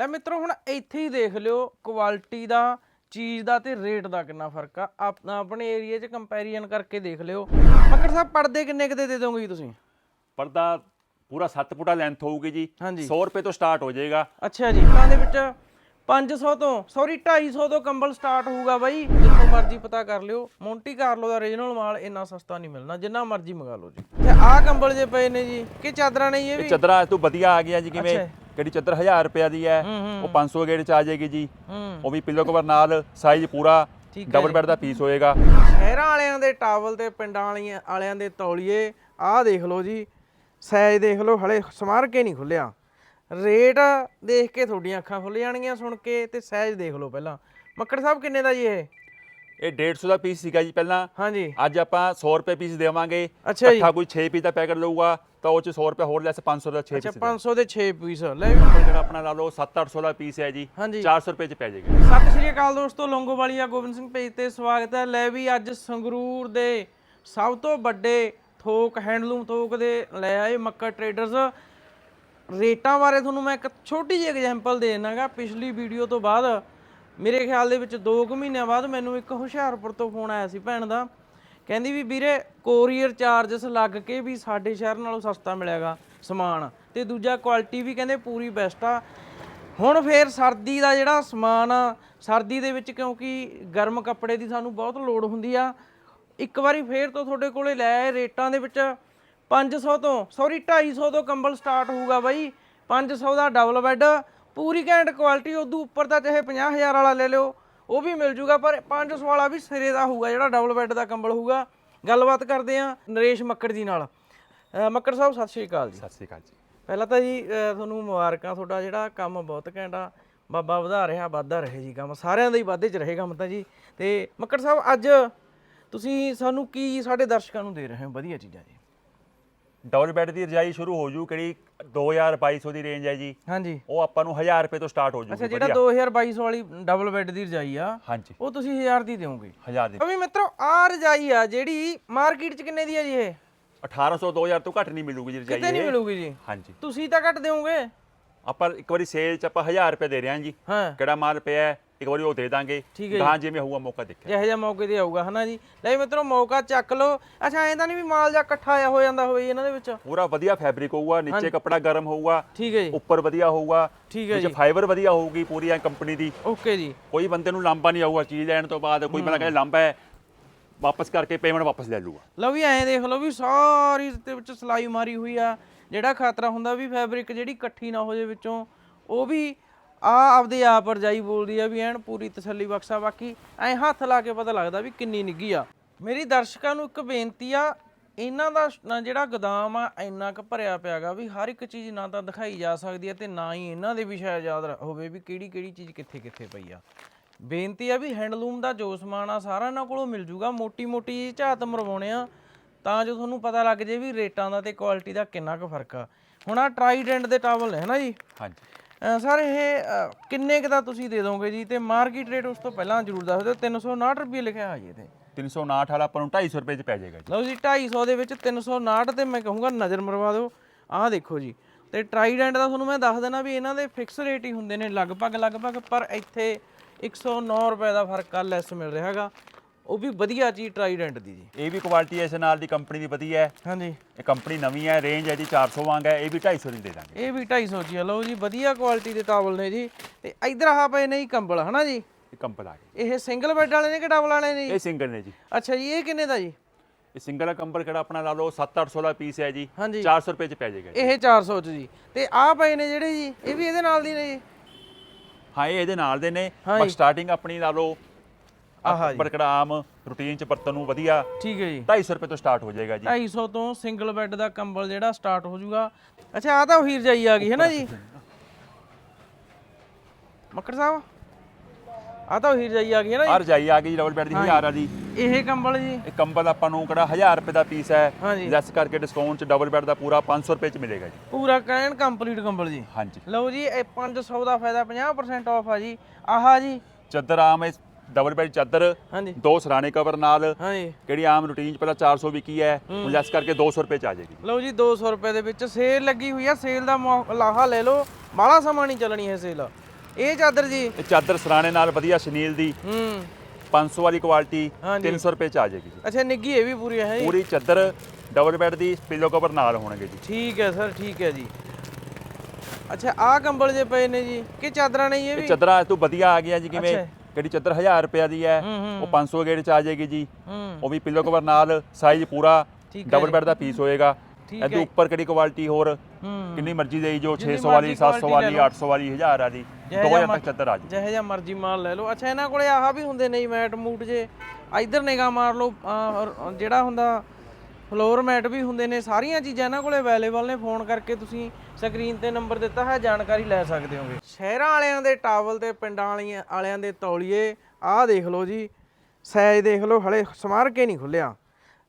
ਤਾਂ ਮਿੱਤਰੋ ਹੁਣ ਇੱਥੇ ਹੀ ਦੇਖ ਲਿਓ ਕੁਆਲਿਟੀ ਦਾ ਚੀਜ਼ ਦਾ ਤੇ ਰੇਟ ਦਾ ਕਿੰਨਾ ਫ਼ਰਕ ਆ। ਆਪ- ਆਪਣੇ ਏਰੀਆ 'ਚ ਕੰਪੈਰੀਜ਼ਨ ਕਰਕੇ ਦੇਖ ਲਿਓ। ਮੱਕੜ ਸਾਹਿਬ ਪਰਦੇ ਕਿੰਨੇ ਕਿਤੇ ਦੇ ਦੋਗੇ ਜੀ ਤੁਸੀਂ? ਪਰਦਾ ਪੂਰਾ 7 ਫੁੱਟਾ ਲੈਂਥ ਹੋਊਗੀ ਜੀ। ਹਾਂਜੀ। 100 ਰੁਪਏ ਤੋਂ ਸਟਾਰਟ ਹੋ ਜਾਏਗਾ। ਅੱਛਾ ਜੀ ਤਾਂ ਦੇ ਵਿੱਚ 500 ਤੋਂ ਸੌਰੀ 250 ਤੋਂ ਕੰਬਲ ਸਟਾਰਟ ਹੋਊਗਾ ਬਾਈ। ਜਿੱਥੋਂ ਮਰਜ਼ੀ ਪਤਾ ਕਰ ਲਿਓ ਮੌਂਟੀ ਕਾਰਲੋ ਦਾ ਰੀਜਨਲ ਮਾਲ ਇੰਨਾ ਸਸਤਾ ਨਹੀਂ ਮਿਲਣਾ ਜਿੰਨਾ ਮਰਜ਼ੀ ਮੰਗਾ ਲਓ ਜੀ। ਤੇ ਆਹ ਕੰਬਲ ਜੇ ਪਏ ਨੇ ਜੀ ਕਿ ਚਾਦਰਾਂ ਨੇ ਜੀ ਇਹ ਵੀ? ਚੱਦਰਾਂ ਤੋਂ ਵਧੀਆ ਆ ਗਿਆ ਜੀ ਕਿਵੇਂ। ਕਿਹੜੀ ਚੱਦਰ 1000 ਰੁਪਏ ਦੀ ਹੈ। ਉਹ 500 ਗੇੜ ਚ ਆ ਜਾਏਗੀ ਜੀ। ਉਹ ਵੀ ਪਿੱਲੋ ਕਵਰ ਨਾਲ ਸਾਈਜ਼ ਪੂਰਾ ਡਬਲ ਬੈੱਡ ਦਾ ਪੀਸ ਹੋਏਗਾ। ਸ਼ਹਿਰਾਂ ਵਾਲਿਆਂ ਦੇ ਟਾਵਲ ਤੇ ਪਿੰਡਾਂ ਵਾਲੀਆਂ ਵਾਲਿਆਂ ਦੇ ਤੌਲੀਏ ਆਹ ਦੇਖ ਲਓ ਜੀ ਸਾਈਜ਼ ਦੇਖ ਲਓ ਹਲੇ ਸਮਾਰ ਕੇ ਨਹੀਂ ਖੁੱਲਿਆ। ਰੇਟ ਦੇਖ ਕੇ ਤੁਹਾਡੀਆਂ ਅੱਖਾਂ ਖੁੱਲ ਜਾਣਗੀਆਂ ਸੁਣ ਕੇ ਤੇ ਸਾਈਜ਼ ਦੇਖ ਲਓ ਪਹਿਲਾਂ। ਮੱਕੜ ਸਾਹਿਬ ਕਿੰਨੇ ਦਾ ਜੀ ਇਹ? ਇਹ 150 ਦਾ ਪੀਸ ਸੀਗਾ ਜੀ ਪਹਿਲਾਂ। ਹਾਂਜੀ। ਅੱਜ ਆਪਾਂ 100 ਰੁਪਏ ਪੀਸ ਦੇਵਾਂਗੇ। ਅੱਛਾ ਜੀ। ਇਕੱਠਾ ਕੋਈ 6 ਪੀਸ ਦਾ ਪੈਕਟ ਲਊਗਾ ਤਾਂ ਉਹ ਚ 100 ਰੁਪਏ ਹੋਰ ਲੈਸ 500 ਦਾ 6 ਅੱਛਾ ਪੀਸ 500 ਦੇ 6 ਪੀਸ ਲੈ ਵੀ ਜਿਹੜਾ ਆਪਣਾ ਲਾ ਲਓ 7-800 ਦਾ ਪੀਸ ਹੈ ਜੀ। ਹਾਂਜੀ। 400 ਰੁਪਏ ਚ ਪੈ ਜਾਏਗਾ। ਸਤਿ ਸ਼੍ਰੀ ਅਕਾਲ ਦੋਸਤੋ ਲੌਂਗੋਵਾਲੀਆ ਗੋਬਿੰਦ ਸਿੰਘ ਪੇਜ ਤੇ ਸਵਾਗਤ ਹੈ। ਲੈ ਵੀ ਅੱਜ ਸੰਗਰੂਰ ਦੇ ਸਭ ਤੋਂ ਵੱਡੇ ਥੋਕ ਹੈਂਡਲੂਮ ਥੋਕ ਦੇ ਲੈ ਆਏ ਮੱਕੜ ਟਰੇਡਰਸ ਰੇਟਾਂ ਬਾਰੇ ਤੁਹਾਨੂੰ ਮੈਂ ਇੱਕ ਛੋਟੀ ਜਿਹੀ ਐਗਜ਼ਾਮਪਲ ਦੇ ਦੇਣਾਗਾ ਪਿਛਲੀ ਵੀਡੀਓ ਤੋਂ ਬਾਅਦ ਮੇਰੇ ਖਿਆਲ ਦੇ ਵਿੱਚ 2 ਕੁ ਮਹੀਨਿਆਂ ਬਾਅਦ ਮੈਨੂੰ ਇੱਕ ਹੁਸ਼ਿਆਰਪੁਰ ਤੋਂ ਫੋਨ ਆਇਆ ਸੀ ਭੈਣ ਦਾ। ਕਹਿੰਦੀ ਵੀ ਵੀਰੇ ਕੋਰੀਅਰ ਚਾਰਜਸ ਲੱਗ ਕੇ ਵੀ ਸਾਡੇ ਸ਼ਹਿਰ ਨਾਲੋਂ ਸਸਤਾ ਮਿਲੇਗਾ ਸਮਾਨ ਤੇ ਦੂਜਾ ਕੁਆਲਿਟੀ ਵੀ ਕਹਿੰਦੇ ਪੂਰੀ ਬੈਸਟ ਆ। ਹੁਣ ਫੇਰ ਸਰਦੀ ਦਾ ਜਿਹੜਾ ਸਮਾਨ ਆ, ਸਰਦੀ ਦੇ ਵਿੱਚ ਕਿਉਂਕਿ ਗਰਮ ਕੱਪੜੇ ਦੀ ਸਾਨੂੰ ਬਹੁਤ ਲੋੜ ਹੁੰਦੀ ਆ। ਇੱਕ ਵਾਰੀ ਫੇਰ ਤੋਂ ਤੁਹਾਡੇ ਕੋਲੇ ਲੈ ਰੇਟਾਂ ਦੇ ਵਿੱਚ। 500 ਤੋਂ ਸੌਰੀ 250 ਤੋਂ ਕੰਬਲ ਸਟਾਰਟ ਹੋਊਗਾ ਬਾਈ। 500 ਦਾ ਡਬਲ ਬੈੱਡ ਪੂਰੀ ਘੈਂਟ ਕੁਆਲਿਟੀ ਉਦੋਂ ਉੱਪਰ ਤਾਂ ਚਾਹੇ 50000 ਵਾਲਾ ਲੈ ਲਿਓ ਉਹ ਵੀ ਮਿਲ ਜੂਗਾ ਪਰ 500 ਵਾਲਾ ਵੀ ਸਿਰੇ ਦਾ ਹੋਊਗਾ ਜਿਹੜਾ ਡਬਲ ਬੈੱਡ ਦਾ ਕੰਬਲ ਹੋਊਗਾ। ਗੱਲਬਾਤ ਕਰਦੇ ਆ ਨਰੇਸ਼ ਮੱਕੜ ਜੀ ਨਾਲ। ਮੱਕੜ ਸਾਹਿਬ ਸਤਿ ਸ਼੍ਰੀ ਅਕਾਲ ਜੀ। ਸਤਿ ਸ੍ਰੀ ਅਕਾਲ ਜੀ। ਪਹਿਲਾਂ ਤਾਂ ਜੀ ਤੁਹਾਨੂੰ ਮੁਬਾਰਕਾਂ ਤੁਹਾਡਾ ਜਿਹੜਾ ਕੰਮ ਬਹੁਤ ਘੈਂਟ ਬਾਬਾ ਵਧਾ ਰਿਹਾ ਵਾਧਾ ਰਹੇ ਜੀ ਕੰਮ ਸਾਰਿਆਂ ਦਾ ਹੀ ਵਾਧੇ 'ਚ ਰਹੇ ਕੰਮ ਤਾਂ ਜੀ। ਤੇ ਮੱਕੜ ਸਾਹਿਬ ਅੱਜ ਤੁਸੀਂ ਸਾਨੂੰ ਕੀ ਸਾਡੇ ਦਰਸ਼ਕਾਂ ਨੂੰ ਦੇ ਰਹੇ ਹੋ? ਵਧੀਆ ਚੀਜ਼ਾਂ ਜੀ। ਡਬਲ ਬੈੱਡ ਦੀ ਰਜਾਈ ਸ਼ੁਰੂ ਹੋ ਜੂ ਕਿਹੜੀ 2200 ਦੀ ਰੇਂਜ ਹੈ ਜੀ। ਹਾਂਜੀ। ਉਹ ਆਪਾਂ ਨੂੰ 1000 ਰੁਪਏ ਤੋਂ ਸਟਾਰਟ ਹੋ ਅੱਛਾ ਜੂਗੀ ਜਿਹੜਾ 2200 ਵਾਲੀ ਡਬਲ ਬੈੱਡ ਦੀ ਰਜਾਈ ਆ ਹਾਂਜੀ। ਉਹ ਤੁਸੀਂ 1000 ਦੀ ਦਿਓਗੇ। 1000 ਦੀ। ਅਭੀ ਮਿੱਤਰੋ ਆ ਰਜਾਈ ਆ ਜਿਹੜੀ ਮਾਰਕੀਟ 'ਚ ਕਿੰਨੇ ਦੀ ਆ ਜੀ ਇਹ? 1800 2000 ਤੋਂ ਘੱਟ ਨਹੀਂ ਮਿਲੂਗੀ ਜੀ ਰਜਾਈ ਕਿਤੇ ਨਹੀਂ ਮਿਲੂਗੀ ਜੀ? ਹਾਂਜੀ। ਤੁਸੀਂ ਤਾਂ ਘੱਟ ਦਿਓਗੇ। ਆਪਾਂ ਇੱਕ ਵਾਰੀ ਸੇਲ ਚ ਆਪਾਂ 1000 ਰੁਪਏ ਦੇ ਰਹੇ ਹਾਂ ਜੀ। ਹਾਂ। ਕਿਹੜਾ ਮਾਲ ਪਿਆ ਹੈ, ਇੱਕ ਵਾਰੀ ਉਹ ਦੇ ਦਾਂਗੇ। ਠੀਕ ਹੈ ਗਾਂ ਜਿਵੇਂ ਹੋਊਗਾ ਮੌਕਾ ਦੇਖਿਆ। ਜਿਹੋ ਜਿਹਾ ਮੌਕੇ ਤੇ ਆਊਗਾ ਹਨਾ ਜੀ? ਲੈ ਮਿੱਤਰੋ ਮੌਕਾ ਚੱਕ ਲਓ। ਅੱਛਾ ਐਂ ਤਾਂ ਨਹੀਂ ਵੀ ਮਾਲ ਜਾਂ ਇਕੱਠਾ ਆਇਆ ਹੋ ਜਾਂਦਾ ਹੋਵੇ ਇਹਨਾਂ ਦੇ ਵਿੱਚ? ਪੂਰਾ ਵਧੀਆ ਫੈਬਰਿਕ ਹੋਊਗਾ ਨੀਚੇ ਕੱਪੜਾ ਗਰਮ ਹੋਊਗਾ ਠੀਕ ਹੈ ਜੀ। ਉੱਪਰ ਵਧੀਆ ਹੋਊਗਾ ਠੀਕ ਹੈ ਵਿੱਚ ਜੀ। ਫਾਈਬਰ ਵਧੀਆ ਹੋਊਗੀ ਪੂਰੀ ਐ ਕੰਪਨੀ ਦੀ। ਓਕੇ ਜੀ। ਕੋਈ ਬੰਦੇ ਨੂੰ ਲਾਂਬਾ ਨਹੀਂ ਆਊਗਾ ਚੀਜ਼ ਲੈਣ ਤੋਂ ਬਾਅਦ ਕੋਈ ਬੰਦਾ ਕਹੇ ਲਾਂਬਾ ਹੈ ਵਾਪਸ ਕਰਕੇ ਪੇਮੈਂਟ ਵਾਪਸ ਲੈ ਲੂਗਾ ਲਓ ਵੀ ਐਂ ਦੇਖ ਲਓ ਵੀ ਸਾਰੀ ਦੇ ਵਿੱਚ ਸਲਾਈ ਮਾਰੀ ਹੋਈ ਆ ਜਿਹੜਾ ਖਤਰਾ ਹੁੰਦਾ ਵੀ ਫੈਬਰਿਕ ਜਿਹੜੀ ਇਕੱਠੀ ਨਾ ਹੋ ਜਾਏ ਵਿੱਚੋਂ ਉਹ ਵੀ ਆ ਆਪਦੇ ਆਪ ਰਜਾਈ ਬੋਲਦੀ ਆ ਵੀ ਐਨ ਪੂਰੀ ਤਸੱਲੀ ਬਖਸ਼ਾ, ਬਾਕੀ ਐ ਹੱਥ ਲਾ ਕੇ ਪਤਾ ਲੱਗਦਾ ਵੀ ਕਿੰਨੀ ਨਿੱਗੀ ਆ। ਮੇਰੀ ਦਰਸ਼ਕਾਂ ਨੂੰ ਇੱਕ ਬੇਨਤੀ ਆ, ਇਹਨਾਂ ਦਾ ਜਿਹੜਾ ਗੋਦਾਮ ਆ, ਇੰਨਾ ਕੁ ਭਰਿਆ ਪਿਆਗਾ ਵੀ ਹਰ ਇੱਕ ਚੀਜ਼ ਨਾ ਤਾਂ ਦਿਖਾਈ ਜਾ ਸਕਦੀ ਹੈ ਤੇ ਨਾ ਹੀ ਇਹਨਾਂ ਦੇ ਵੀ ਯਾਦ ਹੋਵੇ ਵੀ ਕਿਹੜੀ ਕਿਹੜੀ ਚੀਜ਼ ਕਿੱਥੇ ਕਿੱਥੇ ਪਈ ਆ। ਬੇਨਤੀ ਆ ਵੀ ਹੈਂਡਲੂਮ ਦਾ ਜੋ ਸਮਾਨ ਆ ਸਾਰਾ ਇਹਨਾਂ ਕੋਲੋਂ ਮਿਲ ਜੂਗਾ। ਮੋਟੀ ਮੋਟੀ ਝਾਤ ਮਰਵਾਉਣੇ ਆ, ਤਾਂ ਜੋ ਤੁਹਾਨੂੰ ਪਤਾ ਲੱਗ ਜੇ ਵੀ ਰੇਟਾਂ ਦਾ ਤੇ ਕੁਆਲਿਟੀ ਦਾ ਕਿੰਨਾ ਕੁ ਫ਼ਰਕ ਆ। ਹੁਣ ਆ ਟਰਾਈਡੈਂਟ ਦੇ ਟਾਵਲ ਨੇ ਨਾ ਜੀ? ਹਾਂਜੀ। ਸਰ ਇਹ ਕਿੰਨੇ ਕੁ ਦਾ ਤੁਸੀਂ ਦੇ ਦੋਗੇ ਜੀ? ਤੇ ਮਾਰਕੀਟ ਰੇਟ ਉਸ ਤੋਂ ਪਹਿਲਾਂ ਜ਼ਰੂਰ ਦੱਸ ਦਿਓ। 359 ਰੁਪਏ ਲਿਖਿਆ ਹੋਇਆ ਜੀ ਇਹਦੇ। 359 ਵਾਲਾ ਆਪਾਂ ਨੂੰ 250 ਰੁਪਏ ਚ ਪੈ ਜਾਏਗਾ ਜੀ। ਲਓ ਜੀ 250 ਦੇ ਵਿੱਚ 359 ਤੇ ਮੈਂ ਕਹੂੰਗਾ ਨਜ਼ਰ ਮਰਵਾ ਦਿਓ। ਆਹ ਦੇਖੋ ਜੀ। ਤੇ ਟਰਾਈਡੈਂਟ ਦਾ ਤੁਹਾਨੂੰ ਮੈਂ ਦੱਸ ਦੇਣਾ ਵੀ ਇਹਨਾਂ ਦੇ ਫਿਕਸ ਰੇਟ ਹੀ ਹੁੰਦੇ ਨੇ ਲਗਭਗ ਲਗਭਗ ਪਰ ਇੱਥੇ 109 ਰੁਪਏ ਦਾ ਫ਼ਰਕ ਆ ਲੈਸ ਮਿਲ ਰਿਹਾ ਹੈਗਾ। ਉਹ ਵੀ ਵਧੀਆ ਚੀਜ਼ ਟਰਾਈਡੈਂਟ ਦੀ ਜੀ। ਇਹ ਵੀ ਕੁਆਲਿਟੀ ਇਸ ਨਾਲ ਦੀ ਕੰਪਨੀ ਦੀ ਵਧੀਆ ਹੈ। ਹਾਂਜੀ। ਇਹ ਕੰਪਨੀ ਨਵੀਂ ਹੈ ਰੇਂਜ ਹੈ ਜੀ 400 ਵਾਂਗ ਹੈ ਇਹ ਵੀ 250 ਦੀ ਦੇ ਦਾਂਗੇ। ਇਹ ਵੀ 250 ਜੀ ਆ। ਲਓ ਜੀ ਵਧੀਆ ਕੁਆਲਿਟੀ ਦੇ ਟਾਵਲ ਨੇ ਜੀ। ਤੇ ਇਧਰ ਆਹ ਪਏ ਨੇ ਜੀ ਕੰਬਲ ਹਨਾ ਜੀ? ਇਹ ਕੰਪਲ ਆ ਗਏ। ਇਹ ਸਿੰਗਲ ਬੈੱਡ ਵਾਲੇ ਨੇ ਕਿ ਡਬਲ ਵਾਲੇ ਨੇ ਜੀ? ਇਹ ਸਿੰਗਲ ਨੇ ਜੀ। ਅੱਛਾ ਜੀ ਇਹ ਕਿੰਨੇ ਦਾ ਜੀ? ਇਹ ਸਿੰਗਲ ਕੰਬਲ ਕਿਹੜਾ ਆਪਣਾ ਲਾ ਲਓ 7-800 ਦਾ ਪੀਸ ਹੈ ਜੀ। ਹਾਂਜੀ। 400 ਰੁਪਏ ਚ ਪੈ ਜਾਏਗਾ ਜੀ। ਇਹ 400 ਚ ਜੀ। ਤੇ ਆਹ ਪਏ ਨੇ ਜਿਹੜੇ ਜੀ ਇਹ ਵੀ ਇਹਦੇ ਨਾਲ ਦੀ ਨੇ ਜੀ? ਹਾਂ ਇਹ ਇਹਦੇ ਨਾਲ ਦੇ ਨੇ। ਬਸ ਸਟਾਰਟਿੰਗ ਆਪਣੀ ਲਾ ਲਓ ਆਹਾ ਜੀ। ਆਮ ਰੂਟੀਨ ਚ ਵਰਤਨ ਨੂੰ ਵਧੀਆ ਠੀਕ ਹੈ ਜੀ। 250 ਰੁਪਏ ਤੋਂ ਸਟਾਰਟ ਹੋ ਜਾਏਗਾ ਜੀ। 250 ਤੋਂ ਸਿੰਗਲ ਬੈੱਡ ਦਾ ਕੰਬਲ ਜਿਹੜਾ ਸਟਾਰਟ ਹੋ ਜਾਊਗਾ। ਅੱਛਾ ਆ ਤਾਂ ਉਹੀ ਰਜਾਈ ਆ ਗਈ ਹੈ ਨਾ ਜੀ? ਮੱਕੜ ਸਾਹਿਬ ਆ ਤਾਂ ਉਹੀ ਰਜਾਈ ਆ ਗਈ ਹੈ ਨਾ ਆ ਰਜਾਈ ਆ ਗਈ ਡਬਲ ਬੈੱਡ ਦੀ 1000 ਵਾਲੀ ਜੀ। ਇਹ ਕੰਬਲ ਜੀ? ਇਹ ਕੰਬਲ ਆਪਾਂ ਨੂੰ ਕਿਹੜਾ 1000 ਰੁਪਏ ਦਾ ਪੀਸ ਹੈ। ਹਾਂਜੀ ਲੈਸ ਕਰਕੇ ਡਿਸਕਾਊਂਟ ਚ ਡਬਲ ਬੈੱਡ ਦਾ ਪੂਰਾ 500 ਰੁਪਏ ਚ ਮਿਲੇਗਾ ਜੀ। ਪੂਰਾ ਕੈਨ ਕੰਪਲੀਟ ਕੰਬਲ ਜੀ। ਹਾਂਜੀ ਲਓ ਜੀ ਇਹ 500 ਦਾ ਫਾਇਦਾ 50% ਆਫ ਆ ਜੀ। ਆਹਾ ਜੀ। ਚੱਦਰ ਆਮ ਡਬਲ ਬੈੱਡ ਚਾਦਰ ਹਾਂਜੀ। ਦੋ ਸਰਾਣੇ ਕਵਰ ਨਾਲ ਹਾਂਜੀ। ਕਿਹੜੀ ਆਮ ਰੂਟੀਨ ਚ ਪਹਿਲਾਂ 400 ਵਿਕੀ ਹੈ ਹੁਣ ਲੈਸ ਕਰਕੇ 200 ਰੁਪਏ ਚ ਆ ਜਾਏਗੀ। ਲਓ ਜੀ 200 ਰੁਪਏ ਦੇ ਵਿੱਚ ਸੇਲ ਲੱਗੀ ਹੋਈ ਆ। ਸੇਲ ਦਾ ਲਾਹਾ ਲੈ ਲਓ। ਬਾਹਲਾ ਸਮਾਂ ਨਹੀਂ ਚੱਲਣੀ ਇਹ ਸੇਲ ਇਹ ਚਾਦਰ ਜੀ। ਇਹ ਚਾਦਰ ਸਰਾਣੇ ਨਾਲ ਵਧੀਆ ਸ਼ਨੀਲ ਦੀ। ਹੂੰ। 500 ਵਾਲੀ ਕੁਆਲਿਟੀ ਹਾਂਜੀ। 300 ਰੁਪਏ ਚ ਆ ਜਾਏਗੀ ਜੀ। ਅੱਛਾ ਨਿੱਗੀ ਇਹ ਵੀ ਪੂਰੀ ਹੈ ਪੂਰੀ ਚਾਦਰ ਡਬਲ ਬੈੱਡ ਦੀ ਪਿੱਲੋ ਕਵਰ ਨਾਲ ਹੋਣਗੇ ਜੀ। ਠੀਕ ਹੈ ਸਰ ਠੀਕ ਹੈ ਜੀ। ਅੱਛਾ ਆਹ ਕੰਬਲ ਜੇ ਪਏ ਨੇ ਜੀ ਕਿ ਚਾਦਰਾਂ ਨੇ ਇਹ ਵੀ? ਚਾਦਰਾਂ ਤੋਂ ਵਧੀਆ ਆ ਗਿਆ ਜੀ ਕਿਵੇਂ। ਕਿਹੜੀ ਚਾਦਰ 1000 ਰੁਪਏ ਦੀ ਹੈ। ਉਹ 500 ਗੇੜ ਚ ਆ ਜਾਏਗੀ ਜੀ। ਉਹ ਵੀ ਪਿੱਲੋ ਕਵਰ ਨਾਲ ਸਾਈਜ਼ ਪੂਰਾ ਡਬਲ ਜੀ। ਬੈੱਡ ਦਾ ਪੀਸ ਹੋਏਗਾ। ਇਹਦੇ। ਉੱਪਰ ਕਿਹੜੀ ਕੁਆਲਿਟੀ ਹੋਰ? ਕਿੰਨੀ ਮਰਜ਼ੀ ਦੇਈ ਜੋ ਜਿੰਨੀ 600 ਵਾਲੀ ਮਰਜ਼ੀ 700 quality ਵਾਲੀ ਲੈ ਲਓ। 800 ਵਾਲੀ 1000 ਵਾਲੀ ਜਿਹੋ 2000 ਜਿਹਾ ਤੱਕ ਚਾਦਰ ਆ ਜੀ ਜਿਹੇ ਜਿਹਾ ਮਰਜ਼ੀ ਮਾਲ ਲੈ ਲਓ। ਅੱਛਾ ਇਹਨਾਂ ਕੋਲੇ ਆਹ ਵੀ ਹੁੰਦੇ ਨੇ ਜੀ ਮੈਟ ਮੂਟ ਜੇ। ਇਧਰ ਨਿਗਾਹ ਮਾਰ ਲਓ ਜਿਹੜਾ ਹੁੰਦਾ ਫਲੋਰ ਮੈਟ ਵੀ ਹੁੰਦੇ ਨੇ, ਸਾਰੀਆਂ ਚੀਜ਼ਾਂ ਇਹਨਾਂ ਕੋਲੇ ਅਵੇਲੇਬਲ ਨੇ ਫੋਨ ਕਰਕੇ ਤੁਸੀਂ ਸਕਰੀਨ ਤੇ ਨੰਬਰ ਦਿੱਤਾ ਹੈ, ਜਾਣਕਾਰੀ ਲੈ ਸਕਦੇ ਹੋਗੇ। ਸ਼ਹਿਰਾਂ ਵਾਲਿਆਂ ਦੇ ਟਾਵਲ ਤੇ, ਪਿੰਡਾਂ ਵਾਲੀਆਂ ਵਾਲਿਆਂ ਦੇ ਤੌਲੀਏ, ਆਹ ਦੇਖ ਲਓ ਜੀ ਸਾਈਜ਼ ਦੇਖ ਲਓ, ਹਲੇ ਸਮਾਰ ਕੇ ਨਹੀਂ ਖੁੱਲਿਆ।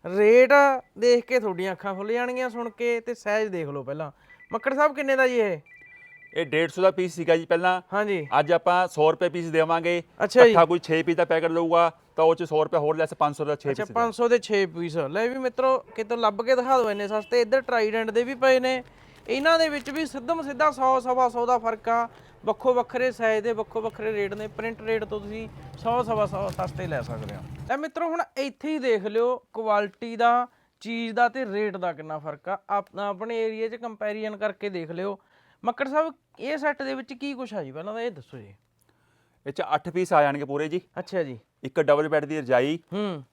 ਰੇਟ ਦੇਖ ਕੇ ਤੁਹਾਡੀਆਂ ਅੱਖਾਂ ਖੁੱਲ ਜਾਣਗੀਆਂ ਸੁਣ ਕੇ ਤੇ ਸਾਈਜ਼ ਦੇਖ ਲਓ ਪਹਿਲਾਂ। ਮੱਕੜ ਸਾਹਿਬ ਕਿੰਨੇ ਦਾ ਜੀ ਇਹ? ਇਹ 150 ਦਾ ਪੀਸ ਸੀਗਾ ਜੀ ਪਹਿਲਾਂ। ਹਾਂਜੀ। ਅੱਜ ਆਪਾਂ 100 ਰੁਪਏ ਪੀਸ ਦੇਵਾਂਗੇ। ਅੱਛਾ ਜੀ। ਇਕੱਠਾ ਕੋਈ 6 ਪੀਸ ਦਾ ਪੈਕਟ ਲਊਗਾ ਤਾਂ ਉਹ ਚ 100 ਰੁਪਏ ਹੋਰ ਲੈਸ 500 ਦਾ 6 ਅੱਛਾ ਪੀਸ 500 ਦੇ 6 ਪੀਸ ਲੈ ਵੀ ਮਿੱਤਰੋ ਕਿਤੋਂ ਲੱਭ ਕੇ ਦਿਖਾ ਦਿਓ ਇੰਨੇ ਸਸਤੇ। ਇੱਧਰ ਟਰਾਈਡੈਂਟ ਦੇ ਵੀ ਪਏ ਨੇ। ਇਹਨਾਂ ਦੇ ਵਿੱਚ ਵੀ ਸਿੱਧਮ ਸਿੱਧਾ 100 ਸਵਾ 100 ਦਾ ਫ਼ਰਕ ਆ। ਵੱਖੋ ਵੱਖਰੇ ਸਾਈਜ਼ ਦੇ ਵੱਖੋ ਵੱਖਰੇ ਰੇਟ ਨੇ। ਪ੍ਰਿੰਟ ਰੇਟ ਤੋਂ ਤੁਸੀਂ 100 ਸਵਾ 100 ਸਸਤੇ ਲੈ ਸਕਦੇ ਹੋ ਤਾਂ ਮਿੱਤਰੋ ਹੁਣ ਇੱਥੇ ਹੀ ਦੇਖ ਲਿਓ ਕੁਆਲਿਟੀ ਦਾ ਚੀਜ਼ ਦਾ ਤੇ ਰੇਟ ਦਾ ਕਿੰਨਾ ਫ਼ਰਕ ਆ। ਆਪ- ਆਪਣੇ ਏਰੀਆ 'ਚ ਕੰਪੈਰੀਜ਼ਨ ਕਰਕੇ ਦੇਖ ਲਿਓ। ਮੱਕੜ ਸਾਹਿਬ ਇਹ ਸੈੱਟ ਦੇ ਵਿੱਚ ਕੀ ਕੁਛ ਆ ਜੀ? ਪਹਿਲਾਂ ਤਾਂ ਇਹ ਦੱਸੋ ਜੀ। ਇਹ ਚ 8 ਪੀਸ ਆ ਜਾਣਗੇ ਪੂਰੇ ਜੀ। ਅੱਛਾ ਜੀ। ਇੱਕ ਡਬਲ ਬੈੱਡ ਦੀ ਰਜਾਈ ਹੂੰ।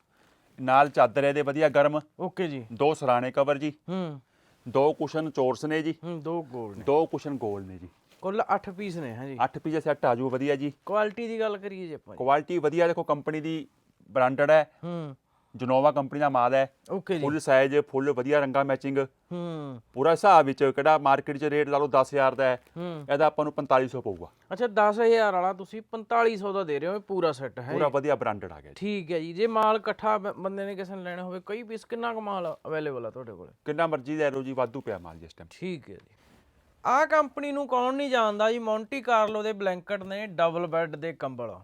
ਨਾਲ ਚਾਦਰ ਇਹਦੇ ਵਧੀਆ ਗਰਮ। ਓਕੇ ਜੀ। ਦੋ ਸਰਾਣੇ ਕਵਰ ਜੀ। ਹੂੰ। ਦੋ ਕੁਸ਼ਨ ਚੋਰਸ ਨੇ ਜੀ। ਹੂੰ ਦੋ ਗੋਲ ਨੇ। ਦੋ ਕੁਸ਼ਨ ਗੋਲ ਨੇ ਜੀ। ਕੁੱਲ 8 ਪੀਸ ਨੇ ਹਾਂ ਜੀ 8 ਪੀਸ ਸੈੱਟ ਆ ਜੂ ਵਧੀਆ ਜੀ। ਕੁਆਲਿਟੀ ਦੀ ਗੱਲ ਕਰੀਏ ਜੇ ਆਪਾਂ। ਕੁਆਲਿਟੀ ਵਧੀਆ ਦੇਖੋ ਕੰਪਨੀ ਦੀ ਬ੍ਰਾਂਡਡ ਹੈ। ਹੂੰ। ਜਨੋਵਾ ਕੰਪਨੀ ਦਾ ਮਾਲ ਹੈ। ਓਕੇ ਜੀ। ਫੁੱਲ ਸਾਈਜ਼ ਫੁੱਲ ਵਧੀਆ ਰੰਗਾ ਮੈਚਿੰਗ ਹੂੰ। ਪੂਰਾ ਹਿਸਾਬ ਵਿੱਚ ਕਿਹੜਾ ਮਾਰਕੀਟ 'ਚ ਰੇਟ ਲਾ ਲਓ 10000 ਦਾ ਹੈ। ਹੂੰ। ਇਹਦਾ ਆਪਾਂ ਨੂੰ 4500 ਪਊਗਾ। ਅੱਛਾ 10000 ਵਾਲਾ ਤੁਸੀਂ 4500 ਦਾ ਦੇ ਰਹੇ ਹੋ ਇਹ ਪੂਰਾ ਸੈੱਟ ਹੈ ਪੂਰਾ ਵਧੀਆ ਬ੍ਰਾਂਡਡ ਆ ਗਿਆ ਜੀ। ਠੀਕ ਹੈ ਜੀ ਜੇ ਮਾਲ ਇਕੱਠਾ ਬ- ਬੰਦੇ ਨੇ ਕਿਸੇ ਨੇ ਲੈਣਾ ਹੋਵੇ ਕਈ ਪੀਸ ਕਿੰਨਾ ਕੁ ਮਾਲ ਅਵੇਲੇਬਲ ਆ ਤੁਹਾਡੇ ਕੋਲ? ਕਿੰਨਾ ਮਰਜ਼ੀ ਲੈ ਲਓ ਜੀ ਵਾਧੂ ਪਿਆ ਮਾਲ ਜਿਸ ਟਾਈਮ ਠੀਕ ਹੈ ਜੀ। ਆਹ ਕੰਪਨੀ ਨੂੰ ਕੌਣ ਨਹੀਂ ਜਾਣਦਾ ਜੀ ਮੌਂਟੀ ਕਾਰਲੋ ਦੇ ਬਲੈਂਕਟ ਨੇ ਡਬਲ ਬੈੱਡ ਦੇ ਕੰਬਲ।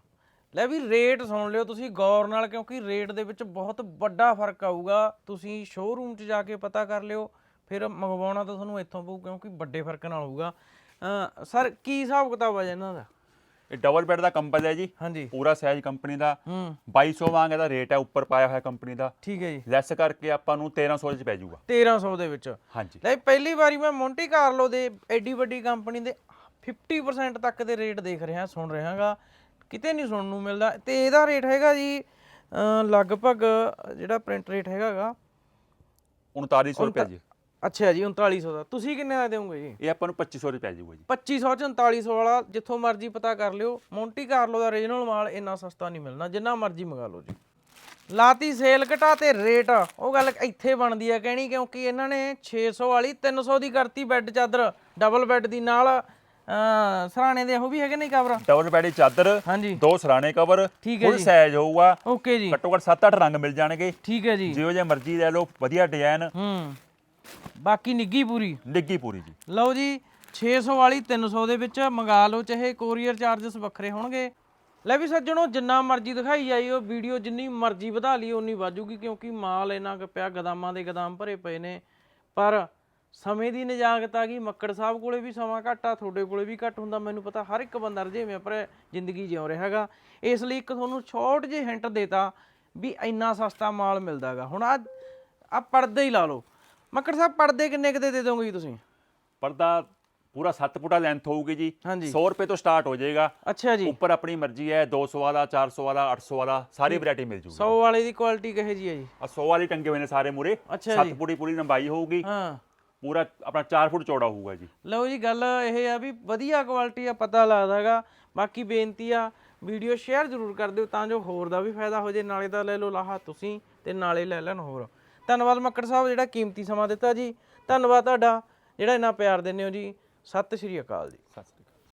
ਲੈ ਵੀ ਰੇਟ ਸੁਣ ਲਿਓ ਤੁਸੀਂ ਗੌਰ ਨਾਲ ਕਿਉਂਕਿ ਰੇਟ ਦੇ ਵਿੱਚ ਬਹੁਤ ਵੱਡਾ ਫ਼ਰਕ ਆਊਗਾ। ਤੁਸੀਂ ਸ਼ੋਰੂਮ 'ਚ ਜਾ ਕੇ ਪਤਾ ਕਰ ਲਿਓ ਫਿਰ ਮੰਗਵਾਉਣਾ ਤਾਂ ਤੁਹਾਨੂੰ ਇੱਥੋਂ ਪਊ ਕਿਉਂਕਿ ਵੱਡੇ ਫ਼ਰਕ ਨਾਲ ਹੋਊਗਾ। ਸਰ ਕੀ ਹਿਸਾਬ ਕਿਤਾਬ ਹੈ ਜੀ ਇਹਨਾਂ ਦਾ? ਇਹ ਡਬਲ ਬੈੱਡ ਦਾ ਕੰਬਲ ਹੈ ਜੀ। ਹਾਂਜੀ। ਪੂਰਾ ਸਾਈਜ਼ ਕੰਪਨੀ ਦਾ। ਹੂੰ। 2200 ਵਾਂਗ ਇਹਦਾ ਰੇਟ ਹੈ ਉੱਪਰ ਪਾਇਆ ਹੋਇਆ ਕੰਪਨੀ ਦਾ। ਠੀਕ ਹੈ ਜੀ। ਲੈਸ ਕਰਕੇ ਆਪਾਂ ਨੂੰ 1300 ਚ ਪੈ ਜਾਊਗਾ। 1300 ਦੇ ਵਿੱਚ। ਹਾਂਜੀ। ਲੈ ਪਹਿਲੀ ਵਾਰੀ ਮੈਂ ਮੌਂਟੀ ਕਾਰਲੋ ਦੇ ਐਡੀ ਵੱਡੀ ਕੰਪਨੀ ਦੇ 50% ਤੱਕ ਦੇ ਰੇਟ ਦੇਖ ਰਿਹਾ ਸੁਣ ਰਿਹਾਗਾ ਕਿਤੇ ਨਹੀਂ ਸੁਣਨ ਨੂੰ ਮਿਲਦਾ। ਤੇ ਇਹਦਾ ਰੇਟ ਹੈਗਾ ਜੀ ਲਗਭਗ ਜਿਹੜਾ ਪ੍ਰਿੰਟ ਰੇਟ ਹੈਗਾਗਾ 3900 ਰੁਪਏ ਜੀ। ਅੱਛਾ ਜੀ 3900 ਦਾ। ਤੁਸੀਂ ਕਿੰਨੇ ਦਾ ਦੇਵੋਗੇ ਜੀ? ਇਹ ਆਪਾਂ ਨੂੰ 2500 ਚ ਪੈ ਜਾਊਗਾ ਜੀ। 2500 ਚ 3900 ਵਾਲਾ ਜਿੱਥੋਂ ਮਰਜ਼ੀ ਪਤਾ ਕਰ ਲਿਓ। ਮੌਂਟੀ ਕਾਰਲੋ ਦਾ ਓਰੀਜਨਲ ਮਾਲ ਇੰਨਾ ਸਸਤਾ ਨਹੀਂ ਮਿਲਣਾ ਜਿੰਨਾ ਮਰਜ਼ੀ ਮੰਗਾ ਲਓ ਜੀ। ਲਾਤੀ ਸੇਲ ਘਟਾ ਤੇ ਰੇਟ ਉਹ ਗੱਲ ਇੱਥੇ ਬਣਦੀ ਆ ਕਹਿਣੀ ਕਿਉਂਕਿ ਇਹਨਾਂ ਨੇ 600 ਵਾਲੀ 300 ਦੀ ਕਰਤੀ ਬੈੱਡ ਚਾਦਰ ਡਬਲ ਬੈੱਡ ਦੀ ਨਾਲ। ਸਰਾਣੇ ਦੇ ਉਹ ਵੀ ਹੈਗੇ ਨਹੀਂ ਕਵਰ ਡਬਲ ਦੀ ਚਾਦਰ ਹਾਂਜੀ। ਦੋ ਸਰਾਣੇ ਕਵਰ ਫੁੱਲ ਜੀ। ਸਾਈਜ਼ ਹੋਊਗਾ। ਓਕੇ ਜੀ। ਘੱਟੋ ਘੱਟ 7-8 ਰੰਗ ਮਿਲ ਜਾਣਗੇ। ਠੀਕ ਹੈ ਜੀ। ਜਿਹੋ ਜਿਹਾ ਮਰਜ਼ੀ ਲੈ ਲਓ ਵਧੀਆ ਡਿਜ਼ਾਈਨ ਹੂੰ। ਬਾਕੀ ਨਿੱਗੀ ਪੂਰੀ? ਨਿੱਗੀ ਪੂਰੀ ਜੀ। ਲਓ ਜੀ 600 ਵਾਲੀ 300 ਦੇ ਵਿੱਚ ਮੰਗਾ ਲਓ ਚਾਹੇ ਕੋਰੀਅਰ ਚਾਰजेस ਵੱਖਰੇ ਹੋਣਗੇ। ਲੈ ਵੀ ਸੱਜਣੋ ਜਿੰਨਾ ਮਰਜ਼ੀ ਦਿਖਾਈ ਜਾਈ ਉਹ ਵੀਡੀਓ ਜਿੰਨੀ ਮਰਜ਼ੀ ਵਧਾ ਲਈ ਉਨੀ ਵਾਜੂਗੀ ਕਿਉਂਕਿ ਮਾਲ ਇਹਨਾਂ ਕੁ ਪਿਆ ਗਦਾਮਾਂ ਦੇ ਗਦਾਮ ਭਰੇ ਪਏ ਨੇ। ਪਰ ਸਮੇਂ ਦੀ ਨਜਾਕਤ ਆ ਗਈ। ਮੱਕੜ ਸਾਹਿਬ ਕੋਲੇ ਵੀ ਸਮਾਂ ਘੱਟ ਆ ਤੁਹਾਡੇ ਕੋਲੇ ਵੀ ਘੱਟ ਹੁੰਦਾ। ਮੈਨੂੰ ਪਤਾ ਹਰ ਇੱਕ ਬੰਦਾ ਰਜੇਵੇਂ ਪਰ ਜ਼ਿੰਦਗੀ ਜਿਉ ਰਿਹਾ ਹੈਗਾ। ਇਸ ਲਈ ਇੱਕ ਤੁਹਾਨੂੰ ਛੋਟ ਜਿਹੇ ਹਿੰਟ ਦੇਤਾ ਵੀ ਇੰਨਾ ਸਸਤਾ ਮਾਲ ਮਿਲਦਾਗਾ ਹੁਣ ਆ ਆ ਪਰਦੇ ਹੀ ਲਾ ਲਓ। ਮੱਕੜ ਸਾਹਿਬ ਪਰਦੇ ਕਿੰਨੇ ਕੁ ਦੇ ਦੋਗੇ ਜੀ ਤੁਸੀਂ? ਪਰਦਾ ਪੂਰਾ 7 ਫੁੱਟਾ ਲੈਂਥ ਹੋਊਗੀ ਜੀ। ਹਾਂਜੀ। 100 ਰੁਪਏ ਤੋਂ ਸਟਾਰਟ ਹੋ ਜਾਏਗਾ। ਅੱਛਾ ਜੀ। ਉੱਪਰ ਆਪਣੀ ਮਰਜ਼ੀ ਹੈ 200 ਵਾਲਾ 400 ਵਾਲਾ 800 ਵਾਲਾ ਸਾਰੀ ਵੈਰਾਈਟੀ ਮਿਲ ਜੂਗੀ। 100 ਵਾਲੇ ਦੀ ਕੁਆਲਿਟੀ ਕਹੇ ਜੀ ਹੈ ਜੀ? ਆ 100 ਵਾਲੀ ਟੰਗੇ ਹੋਏ ਨੇ ਸਾਰੇ ਮੂਰੇ। ਅੱਛਾ 7 ਫੁੱਟ ਪੂਰੀ ਲੰਬਾਈ ਹੋਊਗੀ। ਹਾਂ। ਪੂਰਾ ਆਪਣਾ 4 ਫੁੱਟ ਚੌੜਾ ਹੋਊਗਾ ਜੀ। ਲਓ ਜੀ ਗੱਲ ਇਹ ਆ ਵੀ ਵਧੀਆ ਕੁਆਲਿਟੀ ਆ ਪਤਾ ਲੱਗਦਾ ਹੈਗਾ ਬਾਕੀ ਬੇਨਤੀ ਆ ਵੀਡੀਓ ਸ਼ੇਅਰ ਜ਼ਰੂਰ ਕਰ ਦਿਓ ਤਾਂ ਜੋ ਹੋਰ ਦਾ ਵੀ ਫਾਇਦਾ ਹੋ ਜੇ। ਨਾਲੇ ਤਾਂ ਲੈ ਲਓ ਲਾਹਾ ਤੁਸੀਂ ਤੇ ਨਾਲੇ ਲੈ ਲੈਣ ਹੋਰ। ਧੰਨਵਾਦ ਮੱਕੜ ਸਾਹਿਬ ਜਿਹੜਾ ਕੀਮਤੀ ਸਮਾਂ ਦਿੱਤਾ ਜੀ। ਧੰਨਵਾਦ ਤੁਹਾਡਾ ਜਿਹੜਾ ਇੰਨਾ ਪਿਆਰ ਦਿੰਦੇ ਹੋ ਜੀ। ਸਤਿ ਸ਼੍ਰੀ ਅਕਾਲ ਜੀ। ਸਤਿ